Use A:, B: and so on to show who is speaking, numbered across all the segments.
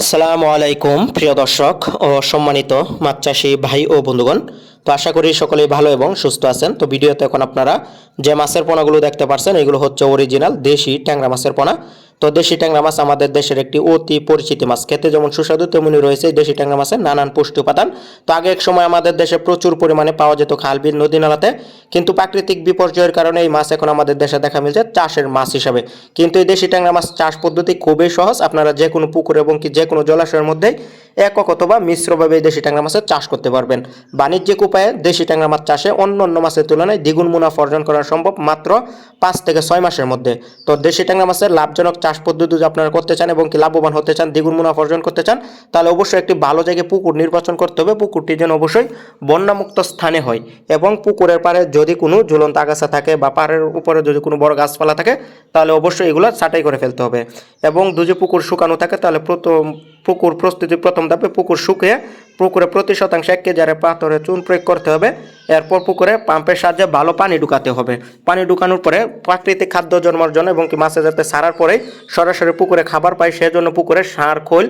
A: আসসালামু আলাইকুম, প্রিয় দর্শক ও সম্মানিত মাছ চাষি ভাই ও বন্ধুগণ। তো আশা করি সকলেই ভালো এবং সুস্থ আছেন। তো ভিডিওতে এখন আপনারা যে মাছের পোনাগুলো দেখতে পাচ্ছেন এগুলো হচ্ছে অরিজিনাল দেশি ট্যাংরা মাছের পোনা। তো দেশি ট্যাংরা মাছ আমাদের দেশের একটি অতি পরিচিত মাছ। খেতে যেমন সুস্বাদু, তেমনি রয়েছে দেশি ট্যাংরা মাছের নানান পুষ্টি উপাদান। তো আগে এক সময় আমাদের দেশে প্রচুর পরিমাণে পাওয়া যেত খালবিল নদী নালাতে। কিন্তু প্রাকৃতিক বিপর্যয়ের কারণে এই মাছ এখন আমাদের দেশে দেখা মিলছে চাষের মাছ হিসাবে। কিন্তু এই দেশি ট্যাংরা মাছ চাষ পদ্ধতি খুবই সহজ। আপনারা যে কোনো পুকুর এবং কি যে কোনো জলাশয়ের মধ্যেই একক অথবা মিশ্রভাবে দেশি ট্যাংরা মাছের চাষ করতে পারবেন। বাণিজ্যিক উপায়ে দেশি ট্যাংরা মাছ চাষে অন্য অন্য মাছের তুলনায় দ্বিগুণ মুনাফা অর্জন করা সম্ভব মাত্র পাঁচ থেকে ছয় মাসের মধ্যে। তো দেশি ট্যাংরা মাছের লাভজনক চাষ পদ্ধতি যদি আপনারা করতে চান এবং কি লাভবান হতে চান, দ্বিগুণ মুনাফা অর্জন করতে চান, তাহলে অবশ্যই একটি ভালো জায়গায় পুকুর নির্বাচন করতে হবে। পুকুরটি যেন অবশ্যই বন্যামুক্ত স্থানে হয় এবং পুকুরের পাড়ে যদি কোনো ঝুলন্ত আগাছা থাকে বা পাড়ের উপরে যদি কোনো বড় গাছপালা থাকে, তাহলে অবশ্যই এগুলো ছাঁটাই করে ফেলতে হবে। এবং যদি পুকুর শুকানো থাকে, তাহলে প্রথম পুকুর প্রস্তুতি প্রথম ধাপে পুকুর শুকিয়ে পুকুরে প্রতি শতাংশ এক কেজি পাথরে চুন প্রয়োগ করতে হবে। এরপর পুকুরে পাম্পের সাহায্যে ভালো পানি ঢুকাতে হবে। পানি ঢুকানোর পরে প্রাকৃতিক খাদ্য জন্মার জন্য এবং কি মাছে যাতে সারার পরে সরাসরি পুকুরে খাবার পায় সেজন্য পুকুরে সার, খোল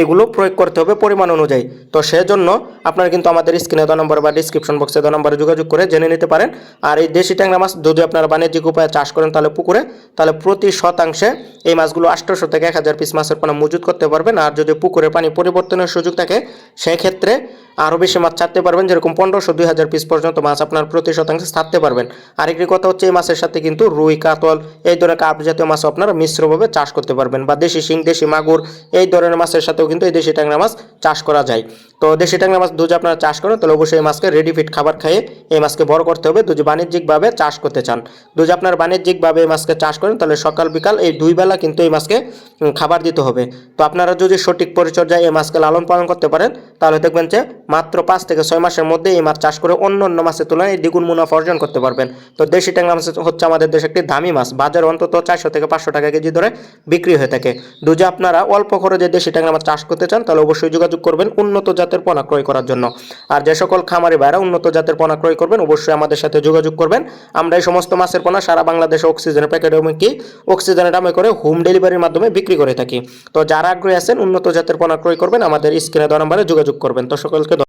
A: এগুলো প্রয়োগ করতে হবে পরিমাণ অনুযায়ী। তো সেজন্য আপনারা কিন্তু আমাদের স্ক্রিনে দ নম্বর বা ডিসক্রিপশন বক্সে দ নম্বরে যোগাযোগ করে জেনে নিতে পারেন। আর এই দেশি ট্যাংরা মাছ যদি আপনারা বাণিজ্যিক উপায়ে চাষ করেন তাহলে পুকুরে, তাহলে প্রতি শতাংশে এই মাছগুলো আঠারোশো থেকে এক হাজার পিস মাছের পানা মজুত করতে পারবেন। আর যদি পুকুরে পানি পরিবর্তনের সুযোগ থাকে, সেক্ষেত্রে আরও বেশি মাছ ছাড়তে পারবেন, যেরকম পনেরোশো, দুই হাজার পিস পর্যন্ত মাছ আপনার প্রতি শতাংশে ছাড়তে পারবেন। আরেকটি কথা হচ্ছে, এই মাছের সাথে কিন্তু রুই, কাতল, এই ধরনের কাপ জাতীয় মাছ আপনারা মিশ্রভাবে চাষ করতে পারবেন, বা দেশি শিং, দেশি মাগুর, এই ধরনের মাছের সাথেও কিন্তু এই দেশি ট্যাংরা মাছ চাষ করা যায়। তো দেশি ট্যাংরা মাছ দুধ আপনারা চাষ করেন, তাহলে অবশ্যই এই মাছকে রেডি ফিট খাবার খাইয়ে এই মাছকে বড় করতে হবে, দুধ বাণিজ্যিকভাবে চাষ করতে চান। দুধ আপনার বাণিজ্যিকভাবে এই মাছকে চাষ করেন, তাহলে সকাল, বিকাল এই দুই বেলা কিন্তু এই মাছকে খাবার দিতে হবে। তো আপনারা যদি সঠিক পরিচর্যায় এই মাছকে লালন পালন করতে পারেন, তাহলে দেখবেন যে মাত্র পাঁচ থেকে ছয় মাসের মধ্যে এই মাছ চাষ করে অন্য অন্য মাছের তুলনায় দ্বিগুণ মুনাফা অর্জন করতে পারবেন। তো দেশি ট্যাংরা মাছ হচ্ছে আমাদের দেশে একটি দামি মাছ। বাজারে অন্তত চারশো থেকে পাঁচশো টাকা কেজি ধরে বিক্রি হয়ে থাকে। দুজে, আপনারা অল্প খরচে দেশি ট্যাংরা মাছ চাষ করতে চান, তাহলে অবশ্যই যোগাযোগ করবেন উন্নত জাতের পোনা ক্রয় করার জন্য। আর যে সকল খামারি ভাইরা উন্নত জাতের পোনা ক্রয় করবেন, অবশ্যই আমাদের সাথে যোগাযোগ করবেন। আমরা এই সমস্ত মাছের পোনা সারা বাংলাদেশে অক্সিজেনের প্যাকেট এবং কি অক্সিজেনের দামে করে হোম ডেলিভারির মাধ্যমে বিক্রি করে থাকি। তো যারা আগ্রহী আছেন উন্নত জাতের পোনা ক্রয় করবেন, আমাদের স্ক্রিনে দেওয়া নাম্বারে যোগাযোগ করবেন। তো সকলকে।